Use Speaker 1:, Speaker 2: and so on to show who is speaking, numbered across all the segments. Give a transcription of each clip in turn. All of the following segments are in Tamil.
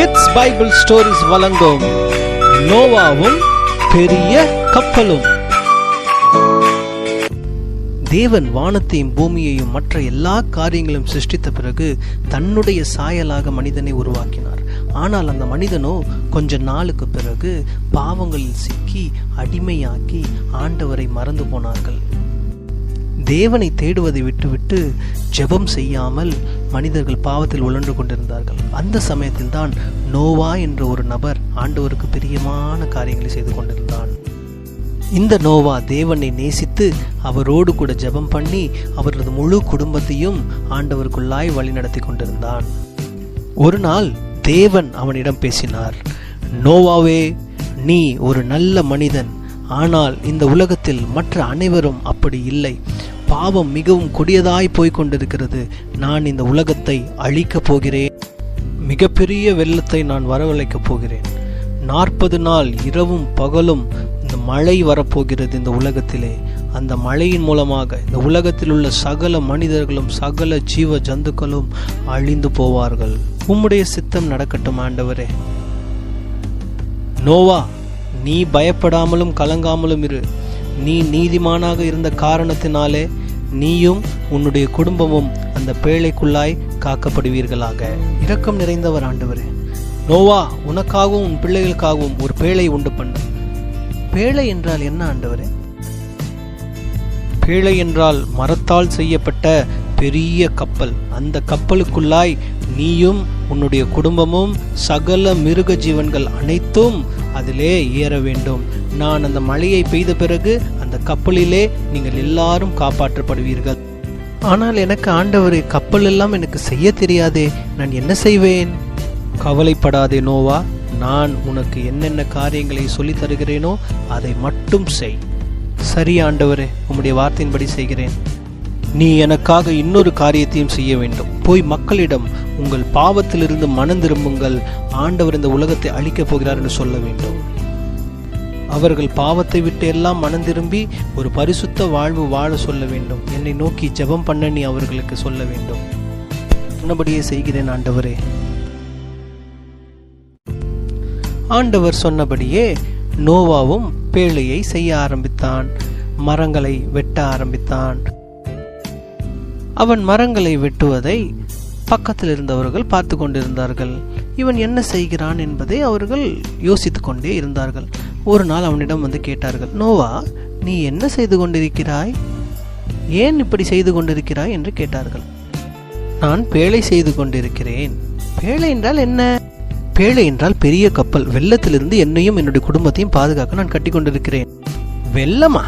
Speaker 1: கிட்ஸ் பைபிள் ஸ்டோரிஸ் வழங்கும் நோவாவும் பெரிய கப்பலும். தேவன் வானத்தையும் பூமியையும் மற்ற எல்லா காரியங்களையும் சிருஷ்டித்த பிறகு தன்னுடைய சாயலாக மனிதனை உருவாக்கினார். ஆனால் அந்த மனிதனோ கொஞ்ச நாளுக்கு பிறகு பாவங்களில் சிக்கி அடிமையாக்கி ஆண்டவரை மறந்து போனார்கள். தேவனை தேடுவதை விட்டுவிட்டு ஜெபம் செய்யாமல் மனிதர்கள் பாவத்தில் உழன்று கொண்டிருந்தார்கள். அந்த சமயத்தில் தான் நோவா என்ற ஒரு நபர் ஆண்டவருக்கு பிரியமான காரியங்களை செய்து கொண்டிருந்தான். இந்த நோவா தேவனை நேசித்து அவரோடு கூட ஜெபம் பண்ணி அவரது முழு குடும்பத்தையும் ஆண்டவருக்குள்ளாய் வழிநடத்தி கொண்டிருந்தான். ஒரு நாள் தேவன் அவனிடம் பேசினார் நோவாவே நீ ஒரு நல்ல மனிதன். ஆனால் இந்த உலகத்தில் மற்ற அனைவரும் அப்படி இல்லை. பாவம் மிகவும் கொடியதாய் போய்கொண்டிருக்கிறது நான் இந்த உலகத்தை அழிக்கப் போகிறேன். மிகப்பெரிய வெள்ளத்தை நான் வரவழைக்கப் போகிறேன். நாற்பது நாள் இரவும் பகலும் இந்த மழை வரப்போகிறது இந்த உலகத்திலே. அந்த மழையின் மூலமாக இந்த உலகத்தில் உள்ள சகல மனிதர்களும் சகல ஜீவ ஜந்துக்களும் அழிந்து போவார்கள். உம்முடைய சித்தம் நடக்கட்டும் ஆண்டவரே. நோவா நீ பயப்படாமலும் கலங்காமலும் இரு. நீ நீதிமானாக இருந்த காரணத்தினாலே நீயும் உன்னுடைய குடும்பமும் அந்த பேழைக்குள்ளாய் காக்கப்படுவீர்களாக. இரக்கம் நிறைந்தவர் ஆண்டவரே. நோவா உனக்காகவும் உன் பிள்ளைகளுக்காகவும் ஒரு பேழை உண்டு பண்ணு. பேழை என்றால் என்ன ஆண்டவரே? பேழை என்றால் மரத்தால் செய்யப்பட்ட பெரிய கப்பல். அந்த கப்பலுக்குள்ளாய் நீயும் உன்னுடைய குடும்பமும் சகல மிருக ஜீவன்கள் அனைத்தும் அதிலே ஏற வேண்டும். நான் அந்த மழையை பெய்த பிறகு அந்த கப்பலிலே நீங்கள் எல்லாரும் காப்பாற்றப்படுவீர்கள். ஆனால் எனக்கு ஆண்டவர் கப்பல் எல்லாம் எனக்கு செய்ய தெரியாதே நான் என்ன செய்வேன்? கவலைப்படாதே நோவா நான் உனக்கு என்னென்ன காரியங்களை சொல்லித் தருகிறேனோ அதை மட்டும் செய். சரி ஆண்டவரே உம்முடைய வார்த்தையின்படி செய்கிறேன். நீ எனக்காக இன்னொரு காரியத்தையும் செய்ய வேண்டும். போய் மக்களிடம் உங்கள் பாவத்திலிருந்து மனம் திரும்புங்கள். ஆண்டவர் இந்த உலகத்தை அழிக்கப் போகிறார் என்று சொல்ல வேண்டும். அவர்கள் பாவத்தை விட்டு எல்லாம் மனம் திரும்பி ஒரு பரிசுத்த வாழ்வு வாழ சொல்ல வேண்டும். என்னை நோக்கி ஜெபம் பண்ண நீ அவர்களுக்கு சொல்ல வேண்டும். சொன்னபடியே செய்கிறேன் ஆண்டவரே. ஆண்டவர் சொன்னபடியே நோவாவும் பேழையை செய்ய ஆரம்பித்தான். மரங்களை வெட்ட ஆரம்பித்தான். அவன் மரங்களை வெட்டுவதை பக்கத்தில் இருந்தவர்கள் பார்த்து கொண்டிருந்தார்கள். இவன் என்ன செய்கிறான் என்பதை அவர்கள் யோசித்து கொண்டே இருந்தார்கள். ஒரு நாள் அவனிடம் வந்து கேட்டார்கள் நோவா நீ என்ன செய்து கொண்டிருக்கிறாய்? ஏன் இப்படி செய்து கொண்டிருக்கிறாய்? என்று கேட்டார்கள். நான் பேழை செய்து கொண்டிருக்கிறேன். பேழை என்றால் என்ன? பேழை என்றால் பெரிய கப்பல். வெள்ளத்திலிருந்து என்னையும் என்னுடைய குடும்பத்தையும் பாதுகாக்க நான் கட்டி கொண்டிருக்கிறேன். வெள்ளமா?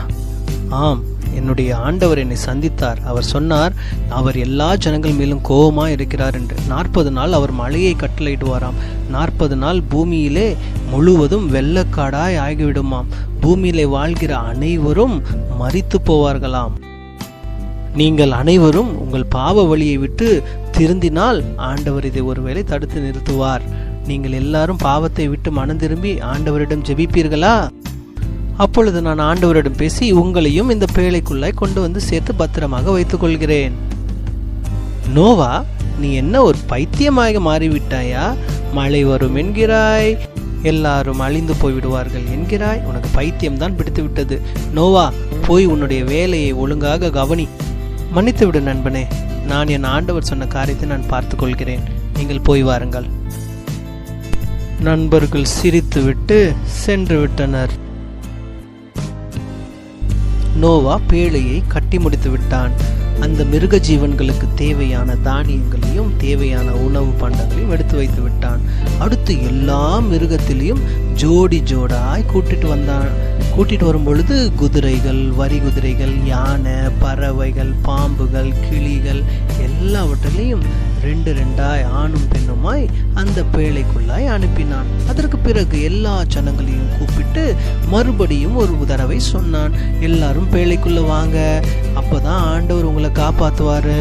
Speaker 1: ஆம். என்னுடைய ஆண்டவர் என்னை சந்தித்தார். அவர் சொன்னார் அவர் எல்லா ஜனங்கள் மேலும் கோபமா இருக்கிறார் என்று. நாற்பது நாள் அவர் மழையை கட்டளையிடுவாராம். நாற்பது நாள் பூமியிலே முழுவதும் வெள்ளக்காடாய் ஆகிவிடுமாம். பூமியிலே வாழ்கிற அனைவரும் மறித்து போவார்களாம். நீங்கள் அனைவரும் உங்கள் பாவ வழியை விட்டு திருந்தினால் ஆண்டவர் இதை ஒருவேளை தடுத்து நிறுத்துவார். நீங்கள் எல்லாரும் பாவத்தை விட்டு மனம் திரும்பி ஆண்டவரிடம் ஜெபிப்பீர்களா? அப்பொழுது நான் ஆண்டவரிடம் பேசி உங்களையும் இந்த பேழைக்குள்ளாய் கொண்டு வந்து சேர்த்து பத்திரமாக வைத்துக் கொள்கிறேன் நோவா நீ என்ன ஒரு பைத்தியமாக மாறிவிட்டாயா? மழை வரும் என்கிறாய். எல்லாரும் அழிந்து போய்விடுவார்கள் என்கிறாய். உனக்கு பைத்தியம்தான் பிடித்து விட்டது நோவா போய் உன்னுடைய வேலையை ஒழுங்காக கவனி. மன்னித்து விடு நண்பனே. நான் என் ஆண்டவர் சொன்ன காரியத்தை நான் பார்த்து கொள்கிறேன் நீங்கள் போய் வாருங்கள். நண்பர்கள் சிரித்துவிட்டு சென்று விட்டனர் நோவா பேழையை கட்டி முடித்து விட்டான். அந்த மிருக ஜீவன்களுக்கு தேவையான தானியங்களையும் தேவையான உணவு பண்டங்களையும் எடுத்து வைத்து விட்டான். அடுத்து எல்லா மிருகத்திலையும் ஜோடி ஜோடாய் கூட்டிட்டு வந்தான். கூட்டிட்டு வரும் பொழுது குதிரைகள் வரி குதிரைகள் யானை பறவைகள் பாம்புகள் கிளிகள் எல்லாவற்றிலையும் ரெண்டு ரெண்டாய் ஆணும் பெண்ணுமாய் அந்த பேழைக்குள்ளாய் அனுப்பினான். அதற்கு பிறகு எல்லா ஜனங்களையும் கூப்பிட்டு மறுபடியும் ஒரு தடவை சொன்னான். எல்லாரும் பேழைக்குள்ள வாங்க. அப்பதான் ஆண்டவர் உங்களை காப்பாத்துவாரு.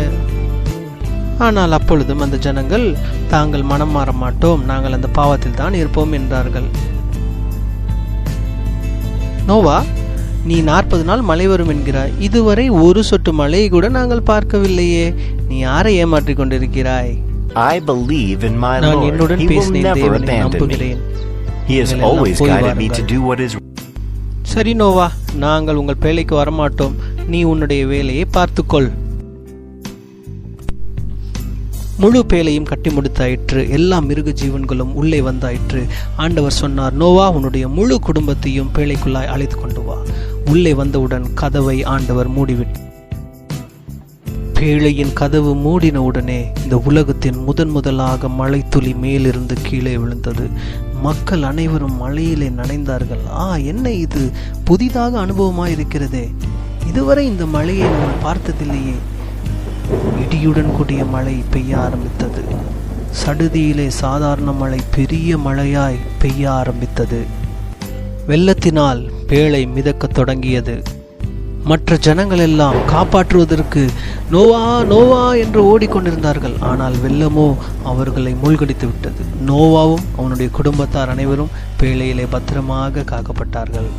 Speaker 1: ஆனால் அப்பொழுதும் அந்த ஜனங்கள் தாங்கள் மனம் மாற மாட்டோம். நாங்கள் அந்த பாவத்தில் தான் இருப்போம் என்றார்கள். நோவா நீ நாற்பது நாள் மழை வரும் என்கிறாய். இதுவரை ஒரு சொட்டு மழையை கூட நாங்கள் பார்க்கவில்லையே. நீ யாரை ஏமாற்றிக் கொண்டிருக்கிறாய்?
Speaker 2: I believe in my Lord.
Speaker 1: என்னுடன்
Speaker 2: He will
Speaker 1: பேசினேன்
Speaker 2: never
Speaker 1: தேவனை
Speaker 2: abandon me.
Speaker 1: நம்புகிறேன்.
Speaker 2: He has always guided me to do what is
Speaker 1: சரி நோவா நாங்கள் உங்கள் வேலைக்கு வரமாட்டோம். நீ உன்னுடைய வேலையை பார்த்துக்கொள். முழு பேலையும் கட்டி முடித்தாயிற்று. எல்லா மிருக ஜீவன்களும் உள்ளே வந்தாயிற்று. ஆண்டவர் சொன்னார் நோவா உன்னுடைய முழு குடும்பத்தையும் பேழைக்குள்ளாய் அழைத்து கொண்டு வா. உள்ளே வந்தவுடன் கதவை ஆண்டவர் மூடிவிட்டு பேழையின் கதவு மூடினவுடனே இந்த உலகத்தின் முதன் முதலாக மழைத்துளி மேலிருந்து கீழே விழுந்தது. மக்கள் அனைவரும் மழையிலே நனைந்தார்கள். ஆ என்ன இது? புதிதாக அனுபவமாய் இருக்கிறதே இதுவரை இந்த மழையை நான் பார்த்ததில்லையே. இடியுடன் கூடிய மழை பெய்ய ஆரம்பித்தது. சடுதியிலே சாதாரண மழை பெரிய மழையாய் பெய்ய ஆரம்பித்தது. வெள்ளத்தினால் பேழை மிதக்கத் தொடங்கியது. மற்ற ஜனங்கள் எல்லாம் காப்பாற்றுவதற்கு நோவா நோவா என்று ஓடிக்கொண்டிருந்தார்கள். ஆனால் வெள்ளமோ அவர்களை மூழ்கடித்து விட்டது. நோவாவும் அவனுடைய குடும்பத்தார் அனைவரும் பேழையிலே பத்திரமாக காக்கப்பட்டார்கள்.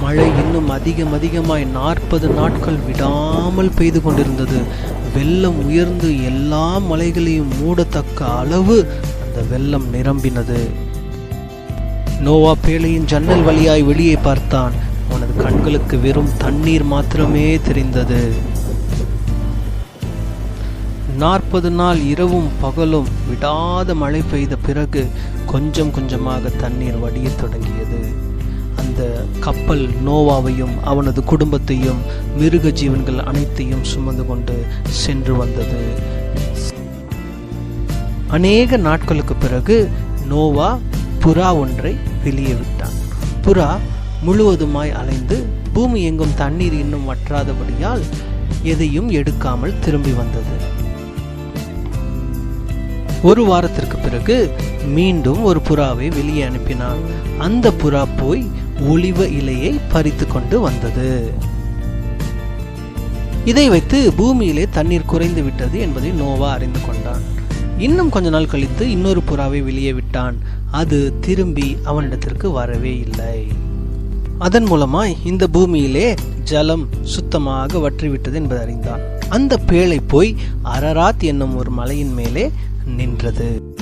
Speaker 1: மழை இன்னும் அதிகம் அதிகமாய் நாற்பது நாட்கள் விடாமல் பெய்து கொண்டிருந்தது. வெள்ளம் உயர்ந்து எல்லா மலைகளையும் மூடத்தக்க அளவு அந்த வெள்ளம் நிரம்பினது. நோவா பேழையின் ஜன்னல் வழியாய் வெளியே பார்த்தான். அவனது கண்களுக்கு வெறும் தண்ணீர் மாத்திரமே தெரிந்தது. நாற்பது நாள் இரவும் பகலும் விடாத மழை பெய்த பிறகு கொஞ்சம் கொஞ்சமாக தண்ணீர் வடியத் தொடங்கியது. அந்த கப்பல் நோவாவையும் அவனது குடும்பத்தையும் மிருக ஜீவன்கள் அனைத்தையும் சுமந்து கொண்டு சென்று வந்தது. அநேக நாட்களுக்கு பிறகு நோவா புறா ஒன்றை வெளியே விட்டான் புறா முழுவதுமாய் அலைந்து பூமி எங்கும் தண்ணீர் இன்னும் வற்றாதபடியால் எதையும் எடுக்காமல் திரும்பி வந்தது. ஒரு வாரத்திற்கு பிறகு மீண்டும் ஒரு புறாவை வெளியே அனுப்பினான். அந்த புறா போய் ஒளிவ இலையை பறித்து கொண்டு வந்தது. இதை வைத்து பூமியிலே தண்ணீர் குறைந்து விட்டது என்பதை நோவா அறிந்து கொண்டான். இன்னும் கொஞ்ச நாள் கழித்து இன்னொரு புறாவை வெளியே விட்டான். அது திரும்பி அவனிடத்திற்கு வரவே இல்லை. அதன் மூலமாய் இந்த பூமியிலே ஜலம் சுத்தமாக வற்றிவிட்டது என்பதை அறிந்தான். அந்த பேழை போய் அரராத் என்னும் ஒரு மலையின் மேலே நின்றது.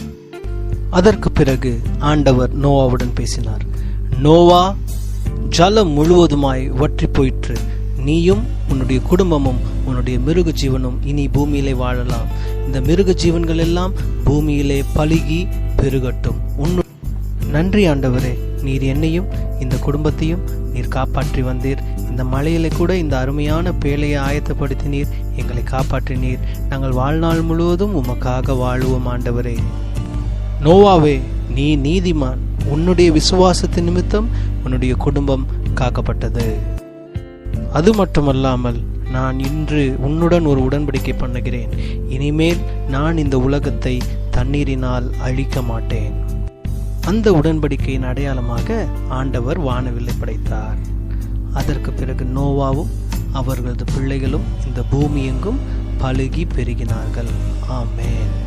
Speaker 1: அதற்கு பிறகு ஆண்டவர் நோவாவுடன் பேசினார். நோவா ஜலம் முழுவதுமாய் வற்றி போயிற்று. நீயும் உன்னுடைய குடும்பமும் உன்னுடைய மிருக ஜீவனும் இனி பூமியிலே வாழலாம். இந்த மிருக ஜீவன்கள் எல்லாம் பூமியிலே பழுகி பெருகட்டும். உன்னு நன்றி ஆண்டவரே நீர் என்னையும் இந்த குடும்பத்தையும் நீர் காப்பாற்றி வந்தீர். இந்த மலையில கூட இந்த அருமையான பேழையை ஆயத்தப்படுத்தினீர். எங்களை காப்பாற்றினீர். நாங்கள் வாழ்நாள் முழுவதும் உமக்காக வாழுவோம் ஆண்டவரே. நோவாவே நீ நீதிமான். உன்னுடைய விசுவாசத்தின் நிமித்தம் உன்னுடைய குடும்பம் காக்கப்பட்டது. அது மட்டுமல்லாமல் நான் இன்று உன்னுடன் ஒரு உடன்படிக்கை பண்ணுகிறேன். இனிமேல் நான் இந்த உலகத்தை தண்ணீரினால் அழிக்க மாட்டேன். அந்த உடன்படிக்கையின் அடையாளமாக ஆண்டவர் வானவில்லை படைத்தார். அதற்கு பிறகு நோவாவும் அவர்களது பிள்ளைகளும் இந்த பூமி எங்கும் பழுகி பெருகினார்கள். ஆமேன்.